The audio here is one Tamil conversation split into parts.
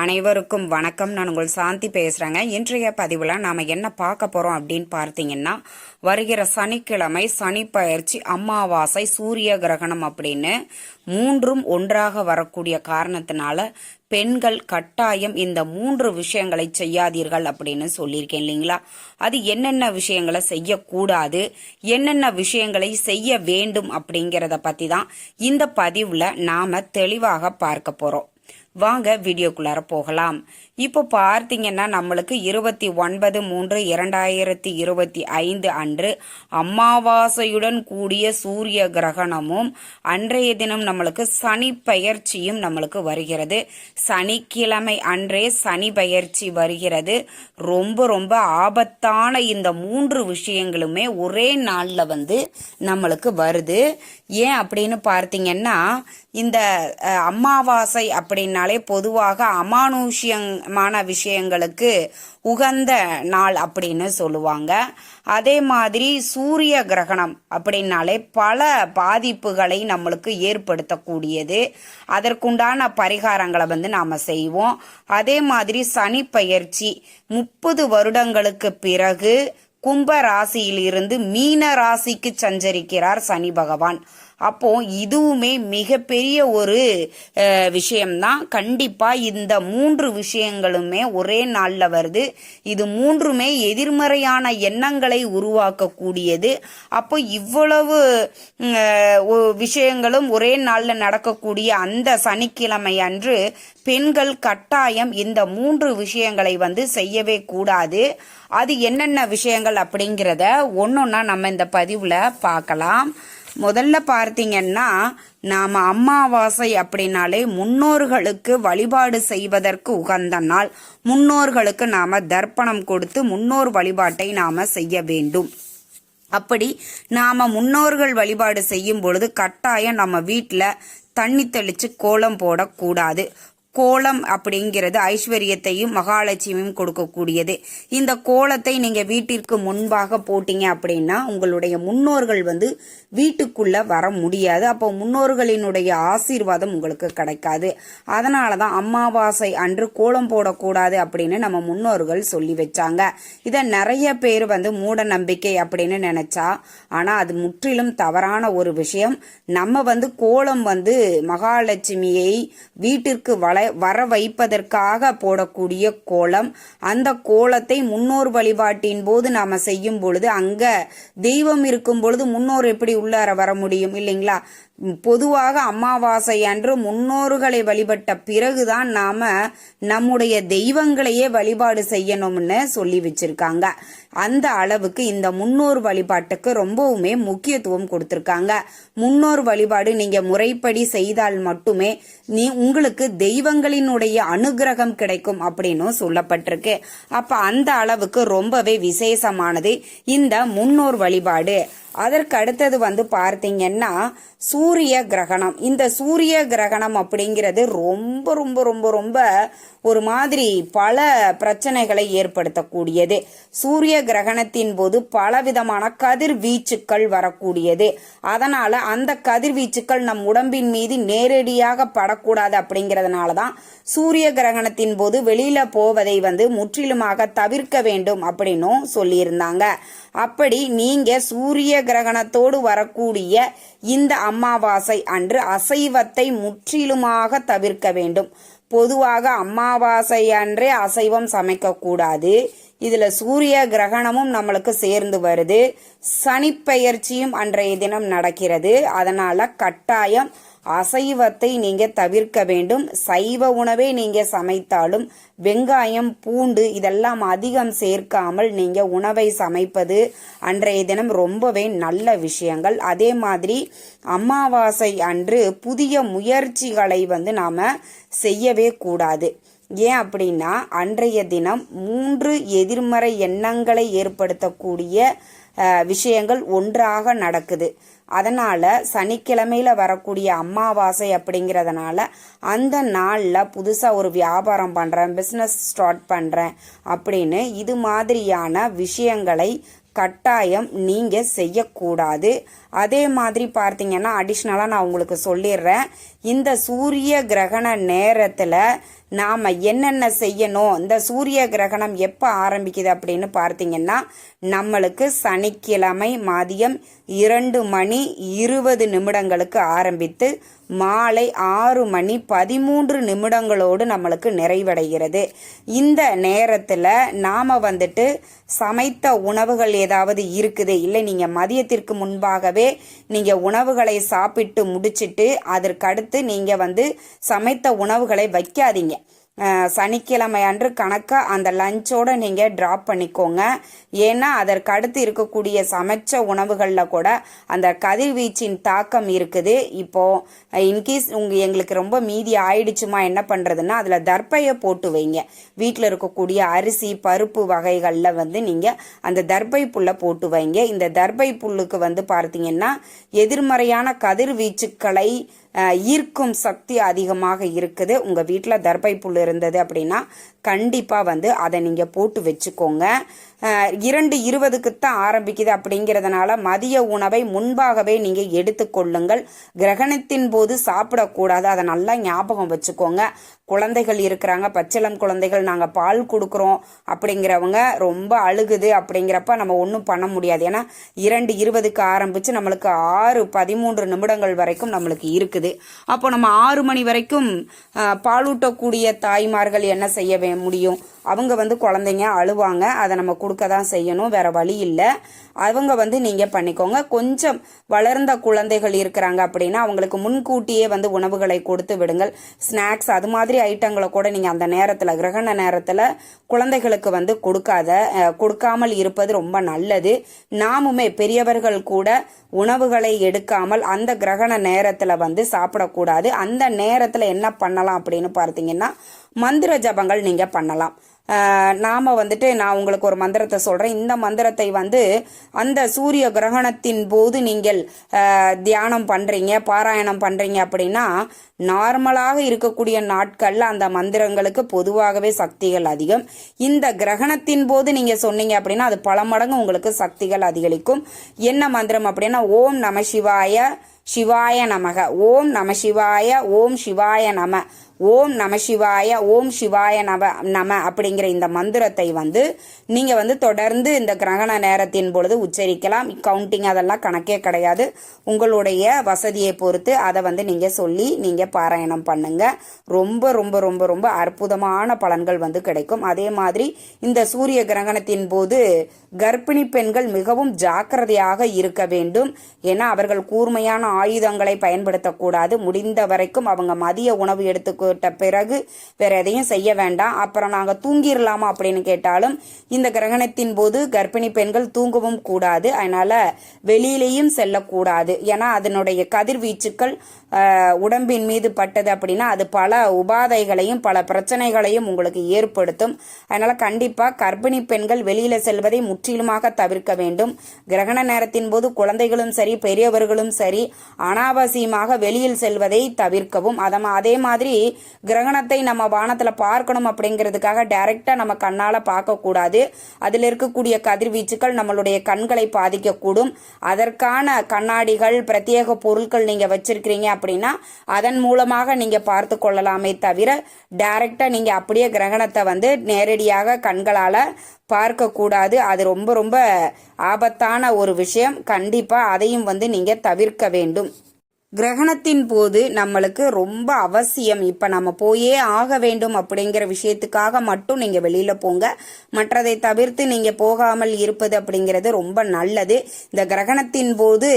அனைவருக்கும் வணக்கம். நான் உங்கள் சாந்தி பேசுகிறேங்க இன்றைய பதிவில் நாம் என்ன பார்க்க போகிறோம் அப்படின்னு பார்த்தீங்கன்னா வருகிற சனிக்கிழமை சனி பயிற்சி அமாவாசை சூரிய கிரகணம் அப்படின்னு மூன்றும் ஒன்றாக வரக்கூடிய காரணத்தினால பெண்கள் கட்டாயம் இந்த மூன்று விஷயங்களை செய்யாதீர்கள் அப்படின்னு சொல்லியிருக்கேன் இல்லைங்களா? அது என்னென்ன விஷயங்களை செய்யக்கூடாது என்னென்ன விஷயங்களை செய்ய வேண்டும் அப்படிங்கிறத பற்றி தான் இந்த பதிவில் நாம் தெளிவாக பார்க்க போகிறோம் வாங்க வீடியோக்குள்ளார போகலாம். இப்போ பார்த்தீங்கன்னா நம்மளுக்கு இருபத்தி ஒன்பது மூன்று இரண்டாயிரத்தி இருபத்தி ஐந்து அன்று அமாவாசையுடன் கூடிய சூரிய கிரகணமும் அன்றைய தினம் நம்மளுக்கு சனி பயிற்சியும் நம்மளுக்கு வருகிறது. சனிக்கிழமை அன்றே சனி பயிற்சி வருகிறது. ரொம்ப ரொம்ப ஆபத்தான இந்த மூன்று விஷயங்களுமே ஒரே நாளில் வந்து நம்மளுக்கு வருது. ஏன் அப்படின்னு பார்த்தீங்கன்னா இந்த அமாவாசை அப்படின்னாலே பொதுவாக மான விஷயங்களுக்கு உகந்த நாள் அப்படின்னு சொல்லுவாங்க. அதே மாதிரி சூரிய கிரகணம் அப்படின்னாலே பல பாதிப்புகளை நம்மளுக்கு ஏற்படுத்தக்கூடியது. அதற்குண்டான பரிகாரங்களை வந்து நாம் செய்வோம். அதே மாதிரி சனி பயிற்சி முப்பது வருடங்களுக்கு பிறகு கும்ப ராசியிலிருந்து மீன ராசிக்கு சஞ்சரிக்கிறார் சனி பகவான். அப்போ இதுவுமே மிகப்பெரிய ஒரு விஷயம்தான். கண்டிப்பா இந்த மூன்று விஷயங்களுமே ஒரே நாள்ல வருது. இது மூன்றுமே எதிர்மறையான எண்ணங்களை உருவாக்கக்கூடியது. அப்போ இவ்வளவு விஷயங்களும் ஒரே நாள்ல நடக்கக்கூடிய அந்த சனிக்கிழமை அன்று பெண்கள் கட்டாயம் இந்த மூன்று விஷயங்களை வந்து செய்யவே கூடாது. அது என்னென்ன விஷயங்கள் அப்படிங்கிறத ஒன்னொன்னா நம்ம இந்த பதிவுல பார்க்கலாம். முதல்ல பார்த்தீங்கன்னா நாம் அமாவாசை அப்படின்னாலே முன்னோர்களுக்கு வழிபாடு செய்வதற்கு உகந்த நாள். முன்னோர்களுக்கு நாம் தர்ப்பணம் கொடுத்து முன்னோர் வழிபாட்டை நாம் செய்ய வேண்டும். அப்படி நாம முன்னோர்கள் வழிபாடு செய்யும் பொழுது கட்டாயம் நம்ம வீட்டில் தண்ணி தெளிச்சு கோலம் போடக்கூடாது. கோலம் அப்படிங்கிறது ஐஸ்வர்யத்தையும் மகாலட்சுமியும் கொடுக்கக்கூடியது. இந்த கோலத்தை நீங்கள் வீட்டிற்கு முன்பாக போட்டீங்க அப்படின்னா உங்களுடைய முன்னோர்கள் வந்து வீட்டுக்குள்ளே வர முடியாது. அப்போ முன்னோர்களினுடைய ஆசீர்வாதம் உங்களுக்கு கிடைக்காது. அதனால தான் அமாவாசை அன்று கோலம் போடக்கூடாது அப்படின்னு நம்ம முன்னோர்கள் சொல்லி வச்சாங்க. இதை நிறைய பேர் வந்து மூட நம்பிக்கை அப்படின்னு நினச்சா ஆனால் அது முற்றிலும் தவறான ஒரு விஷயம். நம்ம வந்து கோலம் வந்து மகாலட்சுமியை வீட்டிற்கு வள வர வைப்பதற்காக போடக்கூடிய கோலம். அந்த கோலத்தை முன்னோர் வழிபாட்டின் போது நாம செய்யும் பொழுது அங்க தெய்வம் இருக்கும் பொழுது முன்னோர் எப்படி உள்ளார வர முடியும் இல்லைங்களா? பொதுவாக அமாவாசை அன்று முன்னோர்களை வழிபட்ட பிறகுதான் நாம நம்முடைய தெய்வங்களையே வழிபாடு செய்யணும்னு சொல்லி வச்சிருக்காங்க. அந்த அளவுக்கு இந்த முன்னோர் வழிபாட்டுக்கு ரொம்பவுமே முக்கியத்துவம் கொடுத்துருக்காங்க. முன்னோர் வழிபாடு நீங்க முறைப்படி செய்தால் மட்டுமே நீ உங்களுக்கு தெய்வங்களினுடைய அனுகிரகம் கிடைக்கும் அப்படின்னும் சொல்லப்பட்டிருக்கு. அப்ப அந்த அளவுக்கு ரொம்பவே விசேஷமானது இந்த முன்னோர் வழிபாடு. அதற்கு அடுத்தது வந்து பார்த்தீங்கன்னா சூரிய கிரகணம். இந்த சூரிய கிரகணம் அப்படிங்கிறது ரொம்ப ரொம்ப ரொம்ப ரொம்ப ஒரு மாதிரி பல பிரச்சனைகளை ஏற்படுத்தக்கூடியது. சூரிய கிரகணத்தின் போது பலவிதமான கதிர்வீச்சுக்கள் வரக்கூடியது. அதனால அந்த கதிர்வீச்சுக்கள் நம் உடம்பின் மீது நேரடியாக படக்கூடாது அப்படிங்கிறதுனால தான் சூரிய கிரகணத்தின் போது வெளியில போவதை வந்து முற்றிலுமாக தவிர்க்க வேண்டும் அப்படின்னும் சொல்லியிருந்தாங்க. அப்படி நீங்க சூரிய கிரகணத்தோடு வரக்கூடிய இந்த அமாவாசை அன்று அசைவத்தை முற்றிலுமாக தவிர்க்க வேண்டும். பொதுவாக அமாவாசை அன்றே அசைவம் சமைக்கக்கூடாது. இதில் சூரிய கிரகணமும் நம்மளுக்கு சேர்ந்து வருது. சனிப்பெயர்ச்சியும் அன்றைய தினம் நடக்கிறது. அதனால் கட்டாயம் அசைவத்தை நீங்க தவிர்க்க வேண்டும். சைவ உணவே நீங்க சமைத்தாலும் வெங்காயம் பூண்டு இதெல்லாம் அதிகம் சேர்க்காமல் நீங்க உணவை சமைப்பது அன்றைய தினம் ரொம்பவே நல்ல விஷயங்கள். அதே மாதிரி அமாவாசை அன்று புதிய முயற்சிகளை வந்து நாம செய்யவே கூடாது. ஏன் அப்படின்னா அன்றைய தினம் மூன்று எதிர்மறை எண்ணங்களை ஏற்படுத்தக்கூடிய விஷயங்கள் ஒன்றாக நடக்குது. அதனால் சனிக்கிழமையில வரக்கூடிய அமாவாசை அப்படிங்கிறதுனால அந்த நாளில் புதுசாக ஒரு வியாபாரம் பண்ணுறேன் பிஸ்னஸ் ஸ்டார்ட் பண்ணுறேன் அப்படின்னு இது மாதிரியான விஷயங்களை கட்டாயம் நீங்கள் செய்யக்கூடாது. அதே மாதிரி பார்த்தீங்கன்னா அடிஷ்னலாக நான் உங்களுக்கு சொல்லிடுறேன். இந்த சூரிய கிரகண நேரத்தில் நாம் என்னென்ன செய்யணும்? இந்த சூரிய கிரகணம் எப்போ ஆரம்பிக்குது அப்படின்னு பார்த்தீங்கன்னா நம்மளுக்கு சனிக்கிழமை மதியம் இரண்டு மணி இருபது நிமிடங்களுக்கு ஆரம்பித்து மாலை ஆறு மணி பதிமூன்று நிமிடங்களோடு நம்மளுக்கு நிறைவடைகிறது. இந்த நேரத்தில் நாம் வந்துட்டு சமைத்த உணவுகள் ஏதாவது இருக்குது? இல்லை நீங்கள் மதியத்திற்கு முன்பாகவே நீங்கள் உணவுகளை சாப்பிட்டு முடிச்சிட்டு அதற்கடுத்து நீங்கள் வந்து சமைத்த உணவுகளை வைக்காதீங்க. சனிக்கிழமை அன்று கணக்காக அந்த லஞ்சோட நீங்கள் ட்ராப் பண்ணிக்கோங்க. ஏன்னா அதற்கு அடுத்து இருக்கக்கூடிய சமைச்ச உணவுகளில் கூட அந்த கதிர்வீச்சின் தாக்கம் இருக்குது. இப்போது இன்கேஸ் உங்க எங்களுக்கு ரொம்ப மீதி ஆயிடுச்சுமா என்ன பண்ணுறதுன்னா அதில் தர்பையை போட்டு வைங்க. வீட்டில் இருக்கக்கூடிய அரிசி பருப்பு வகைகளில் வந்து நீங்கள் அந்த தர்பை புல்லை போட்டு வைங்க. இந்த தர்பை புல்லுக்கு வந்து பார்த்தீங்கன்னா எதிர்மறையான கதிர்வீச்சுக்களை ஈர்க்கும் சக்தி அதிகமாக இருக்குது. உங்கள் வீட்டில் தர்பை புல் இருந்தது அப்படின்னா கண்டிப்பாக வந்து அதை நீங்கள் போட்டு வச்சுக்கோங்க. இரண்டு இருபதுக்கு தான் ஆரம்பிக்குது அப்படிங்கிறதுனால மதிய உணவை முன்பாகவே நீங்கள் எடுத்துக்கொள்ளுங்கள் கிரகணத்தின் போது சாப்பிடக்கூடாது. அதை நல்லா ஞாபகம் வச்சுக்கோங்க. குழந்தைகள் இருக்கிறாங்க. பச்சிளம் குழந்தைகள் நாங்கள் பால் கொடுக்குறோம் அப்படிங்கிறவங்க ரொம்ப அழுகுது அப்படிங்கிறப்ப நம்ம ஒன்றும் பண்ண முடியாது. ஏன்னா இரண்டு இருபதுக்கு ஆரம்பித்து நம்மளுக்கு ஆறு பதிமூன்று நிமிடங்கள் வரைக்கும் நம்மளுக்கு இருக்குது. அப்போ நம்ம ஆறு மணி வரைக்கும் பாலூட்டக்கூடிய தாய்மார்கள் என்ன செய்ய வேண்டும்? முடியும் அவங்க வந்து குழந்தைங்க அழுவாங்க அதை நம்ம கொடுக்க தான் செய்யணும் வேற வழி இல்லை. அவங்க வந்து நீங்க பண்ணிக்கோங்க. கொஞ்சம் வளர்ந்த குழந்தைகள் இருக்கிறாங்க அப்படின்னா அவங்களுக்கு முன்கூட்டியே வந்து உணவுகளை கொடுத்து விடுங்கள். ஸ்நாக்ஸ் அது மாதிரி ஐட்டங்களை கூட நீங்க அந்த நேரத்தில் கிரகண நேரத்தில் குழந்தைகளுக்கு வந்து கொடுக்காத கொடுக்காமல் இருப்பது ரொம்ப நல்லது. நாமுமே பெரியவர்கள் கூட உணவுகளை எடுக்காமல் அந்த கிரகண நேரத்தில் வந்து சாப்பிடக்கூடாது. அந்த நேரத்தில் என்ன பண்ணலாம் அப்படின்னு பார்த்தீங்கன்னா மந்திர ஜபங்கள் நீங்க பண்ணலாம். நாம் வந்துட்டு நான் உங்களுக்கு ஒரு மந்திரத்தை சொல்கிறேன் இந்த மந்திரத்தை வந்து அந்த சூரிய கிரகணத்தின் போது நீங்கள் தியானம் பண்ணுறீங்க பாராயணம் பண்ணுறீங்க அப்படின்னா நார்மலாக இருக்கக்கூடிய நாட்களில் அந்த மந்திரங்களுக்கு பொதுவாகவே சக்திகள் அதிகம். இந்த கிரகணத்தின் போது நீங்கள் சொன்னீங்க அப்படின்னா அது பல மடங்கு உங்களுக்கு சக்திகள் அதிகரிக்கும். என்ன மந்திரம் அப்படின்னா ஓம் நம சிவாய சிவாய நமக. ஓம் நம சிவாய ஓம் சிவாய நம. ஓம் நம சிவாய ஓம் சிவாய நவ நம அப்படிங்கிற இந்த மந்திரத்தை வந்து நீங்கள் வந்து தொடர்ந்து இந்த கிரகண நேரத்தின் பொழுது உச்சரிக்கலாம். கவுண்டிங் அதெல்லாம் கணக்கே கிடையாது. உங்களுடைய வசதியை பொறுத்து அதை வந்து நீங்கள் சொல்லி நீங்கள் பாராயணம் பண்ணுங்க. ரொம்ப ரொம்ப ரொம்ப ரொம்ப அற்புதமான பலன்கள் வந்து கிடைக்கும். அதே மாதிரி இந்த சூரிய கிரகணத்தின் போது கர்ப்பிணி பெண்கள் மிகவும் ஜாக்கிரதையாக இருக்க வேண்டும். ஏன்னா அவர்கள் கூர்மையான ஆயுதங்களை பயன்படுத்தக்கூடாது. முடிந்த வரைக்கும் அவங்க மதிய உணவு எடுத்துக்கிட்ட பிறகு வேற எதையும் செய்ய வேண்டாம். அப்புறம் நாங்க தூங்கிடலாமா அப்படின்னு கேட்டாலும் இந்த கிரகணத்தின் போது கர்ப்பிணி பெண்கள் தூங்கவும் கூடாது. அதனால வெளியிலையும் செல்லக்கூடாது. ஏன்னா அதனுடைய கதிர்வீச்சுக்கள் உடம்பின் மீது பட்டது அப்படின்னா அது பல உபாதைகளையும் பல பிரச்சனைகளையும் உங்களுக்கு ஏற்படுத்தும். அதனால கண்டிப்பா கர்ப்பிணி பெண்கள் வெளியில செல்வதை முற்றிலுமாக தவிர்க்க வேண்டும். கிரகண நேரத்தின் போது குழந்தைகளும் சரி பெரியவர்களும் சரி அனாவசியமாக வெளியில் செல்வதை தவிர்க்கவும். அதம அதே மாதிரி கிரகணத்தை நம்ம வானத்துல பார்க்கணும் அப்படிங்கிறதுக்காக டைரக்டா நம்ம கண்ணால பார்க்க கூடாது அதில் இருக்கக்கூடிய கதிர்வீச்சுக்கள் நம்மளுடைய கண்களை பாதிக்கக்கூடும். அதற்கான கண்ணாடிகள் பிரத்யேக பொருட்கள் நீங்க வச்சிருக்கிறீங்க அப்படின்னா அதன் மூலமாக நீங்க பார்த்து கொள்ளலாமே தவிர டைரக்டா நீங்க அப்படியே கிரகணத்தை வந்து நேரடியாக கண்களால பார்க்க கூடாது அது ரொம்ப ரொம்ப ஆபத்தான ஒரு விஷயம். கண்டிப்பா அதையும் வந்து நீங்க தவிர்க்க வேண்டும். கிரகணத்தின் போது நம்மளுக்கு ரொம்ப அவசியம். இப்போ நம்ம போயே ஆக வேண்டும் அப்படிங்கிற விஷயத்துக்காக மட்டும் நீங்கள் வெளியில் போங்க. மற்றதை தவிர்த்து நீங்கள் போகாமல் இருப்பது அப்படிங்கிறது ரொம்ப நல்லது. இந்த கிரகணத்தின் போது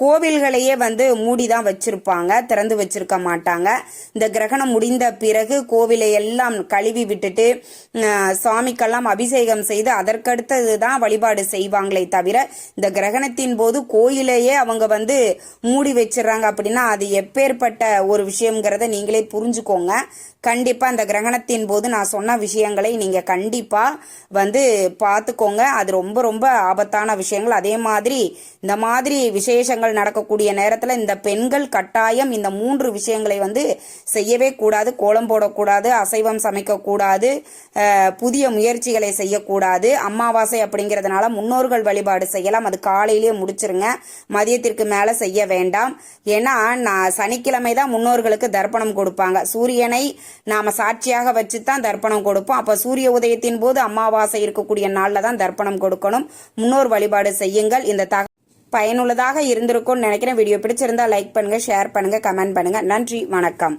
கோவில்களையே வந்து மூடி தான் வச்சுருப்பாங்க. திறந்து வச்சிருக்க மாட்டாங்க. இந்த கிரகணம் முடிந்த பிறகு கோவிலை எல்லாம் கழுவி விட்டுட்டு சாமிக்கெல்லாம் அபிஷேகம் செய்து அதற்கடுத்தது தான் வழிபாடு செய்வாங்களே தவிர இந்த கிரகணத்தின் போது கோயிலையே அவங்க வந்து மூடி வச்சிடுறாங்க அப்படின்னா அது எப்பேற்பட்ட ஒரு விஷயங்கிறத நீங்களே புரிஞ்சுக்கோங்க. கண்டிப்பா அந்த கிரகணத்தின் போது நான் சொன்ன விஷயங்களை நீங்க கண்டிப்பா வந்து பார்த்துக்கோங்க. அது ரொம்ப ரொம்ப ஆபத்தான விஷயங்கள். அதே மாதிரி இந்த மாதிரி விசேஷங்கள் நடக்கக்கூடிய நேரத்துல இந்த பெண்கள் கட்டாயம் இந்த மூன்று விஷயங்களை வந்து செய்யவே கூடாது. கோலம் போடக்கூடாது அசைவம் சமைக்க கூடாது புதிய முயற்சிகளை செய்யக்கூடாது. அமாவாசை அப்படிங்கிறதுனால முன்னோர்கள் வழிபாடு செய்யலாம். அது காலையிலேயே முடிச்சிருங்க. மதியத்திற்கு மேல செய்ய வேண்டாம். வேண்டாம் ஏன்னா நான் சனிக்கிழமை தான் முன்னோர்களுக்கு தர்ப்பணம் கொடுப்பாங்க. சூரியனை நாம சாட்சியாக வச்சு தான் தர்ப்பணம் கொடுப்போம். அப்போ சூரிய உதயத்தின் போது அமாவாசை இருக்கக்கூடிய நாளில் தான் தர்ப்பணம் கொடுக்கணும். முன்னோர் வழிபாடு செய்யுங்கள். இந்த தக பயனுள்ளதாக இருந்திருக்கும்னு நினைக்கிறேன். வீடியோ பிடிச்சிருந்தா லைக் பண்ணுங்க ஷேர் பண்ணுங்க கமெண்ட் பண்ணுங்க. நன்றி வணக்கம்.